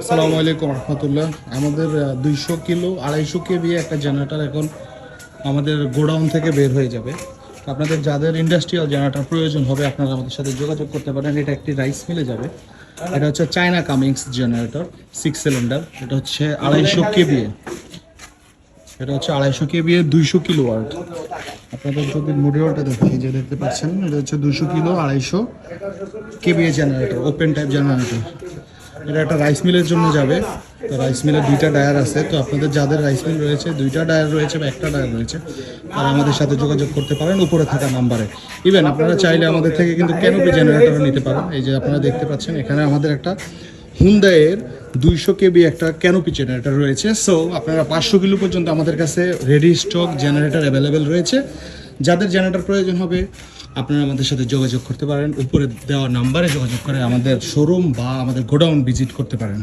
আসসালামু আলাইকুম রহমতুল্লাহ। আমাদের দুইশো কিলো আড়াইশো কেবি একটা জেনারেটর এখন আমাদের গোডাউন থেকে বের হয়ে যাবে। আপনাদের যাদের ইন্ডাস্ট্রিয়াল জেনারেটর প্রয়োজন হবে আপনারা আমাদের সাথে যোগাযোগ করতে পারেন। এটা একটি রাইস মিলে যাবে। এটা হচ্ছে China Cummins generator six cylinder এটা হচ্ছে আড়াইশো কেবি এটা হচ্ছে আড়াইশো কেবি দুইশো কিলো ওয়ার্ড আপনাদের যদি মডিউলটা দেখি যে দেখতে পাচ্ছেন এটা হচ্ছে দুশো কিলো আড়াইশো KVA generator open type generator. এটা একটা রাইস মিলের জন্য যাবে। তো রাইস মিলের দুইটা ডায়ার আছে। তো আপনাদের যাদের রাইস মিল রয়েছে, দুইটা ডায়ার রয়েছে বা একটা ডায়ার রয়েছে, তারা আমাদের সাথে যোগাযোগ করতে পারেন উপরে থাকা নাম্বারে ইভেন আপনারা চাইলে আমাদের থেকে কিন্তু ক্যানোপি জেনারেটর নিতে পারেন। এই যে আপনারা দেখতে পাচ্ছেন, এখানে আমাদের একটা হুন্দাইয়ের দুইশো কেবি একটা ক্যানোপি জেনারেটর রয়েছে। সো আপনারা পাঁচশো কিলো পর্যন্ত আমাদের কাছে রেডি স্টক জেনারেটর অ্যাভেলেবেল রয়েছে। যাদের জেনারেটর প্রয়োজন হবে আপনারা আমাদের সাথে যোগাযোগ করতে পারেন। উপরে দেওয়া নাম্বারে যোগাযোগ করে আমাদের শোরুম বা আমাদের গোডাউন ভিজিট করতে পারেন।